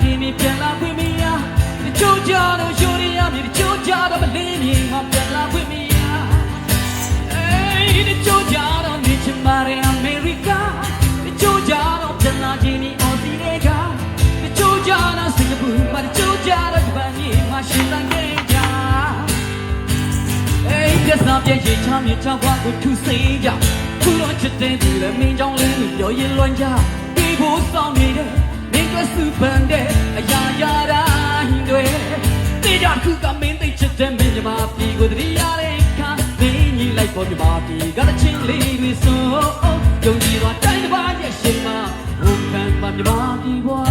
ခင်မီပြန်လာခွင့်မရတချို့ကြတော့ရိုးရရမီတချို့ကြတော့မလင်းမြင်ငါပြန်လာခွင့်မရအေးတချို့ကြတော့နေချင်ပါတယ်အမေရိကတချို့ကြတော့ပြန်လာခြင်းမီအော်စီတွေကတချို့ကြတော့စင်ကာပူမှာတချို့ကြတော့ဂျပန်ကြီးမှာရှင်တန်ခဲ့ကြအေးကစားပြည့်ရေချမ်းမြေချောက်ခွာကိုထူစိကြခုတော့ချစ်တဲ့ဒီလည်းမင်းကြောင့်လေးလို့ပြောရင်လွန်ကြဒီဖို့ဆောင်နေတဲ့ ကြတိုင်းတွေတေကြခုကမင်းသိချစ်တဲ့မင်းမြမပြည်ကိုတရိယာတဲ့ခါသိညီလိုက်ပေါ်မြမပြည်ကတချင်းလေးတွေဆိုယုံကြည်သွားတိုင်းတစ်ပါးရဲ့ရှင်မဝန်ခံပါမြမပြည်ဘွား